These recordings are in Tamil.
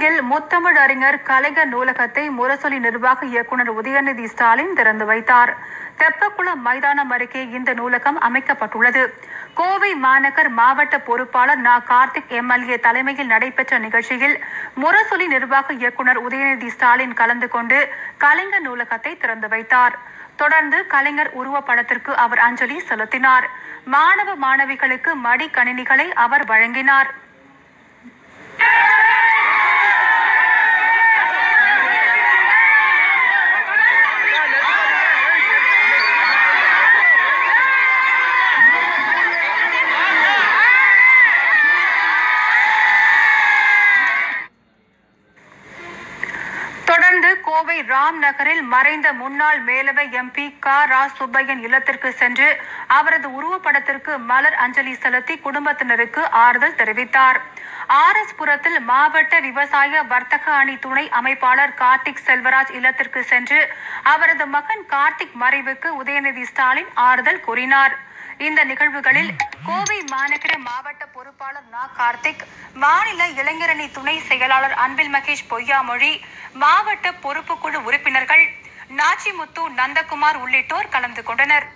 சென்னையில் முத்தமிழ் அறிஞர் கலைஞர் நூலகத்தை முரசொலி நிர்வாக இயக்குனர் உதயநிதி ஸ்டாலின் திறந்து வைத்தார். தெப்பக்குளம் மைதானம் அருகே இந்த நூலகம் அமைக்கப்பட்டுள்ளது. கோவை மாநகர் மாவட்ட பொறுப்பாளர் நா. கார்த்திக் எம்எல்ஏ தலைமையில் நடைபெற்ற நிகழ்ச்சியில் முரசொலி நிர்வாக இயக்குனர் உதயநிதி ஸ்டாலின் கலந்து கொண்டு கலைஞர் நூலகத்தை திறந்து வைத்தார். தொடர்ந்து கலைஞர் உருவப்படத்திற்கு அவர் அஞ்சலி செலுத்தினார். மாணவ மாணவிகளுக்கு மடிக்கணினிகளை அவர் வழங்கினார் தொடர்ந்து கோவை ராம் நகரில் மறைந்த முன்னாள் மேலவை எம்பி க ரா சுப்பையன் இல்லத்திற்கு சென்று அவரது உருவப்படத்திற்கு மலர் அஞ்சலி செலுத்தி குடும்பத்தினருக்கு ஆறுதல் தெரிவித்தார். ஆர் எஸ் புரத்தில் மாவட்ட விவசாய வர்த்தக அணி துணை அமைப்பாளர் கார்த்திக் செல்வராஜ் இல்லத்திற்கு சென்று அவரது மகன் கார்த்திக் மறைவுக்கு உதயநிதி ஸ்டாலின் ஆறுதல் கூறினார். இந்த நிகழ்வுகளில் கோவை மாநகர மாவட்ட பொறுப்பாளர் நா. கார்த்திக் மாநில இளைஞரணி துணை செயலாளர் அன்பில் மகேஷ் பொய்யாமொழி மாவட்ட பொறுப்புக்குழு உறுப்பினர்கள் நாச்சிமுத்து நந்தகுமார் உள்ளிட்டோர் கலந்து கொண்டனர்.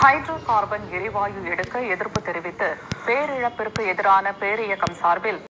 ஹைட்ரோ கார்பன் எரிவாயு எடுக்க எதிர்ப்பு தெரிவித்து பேரிழப்பிற்கு எதிரான பேரியக்கம் சார்பில்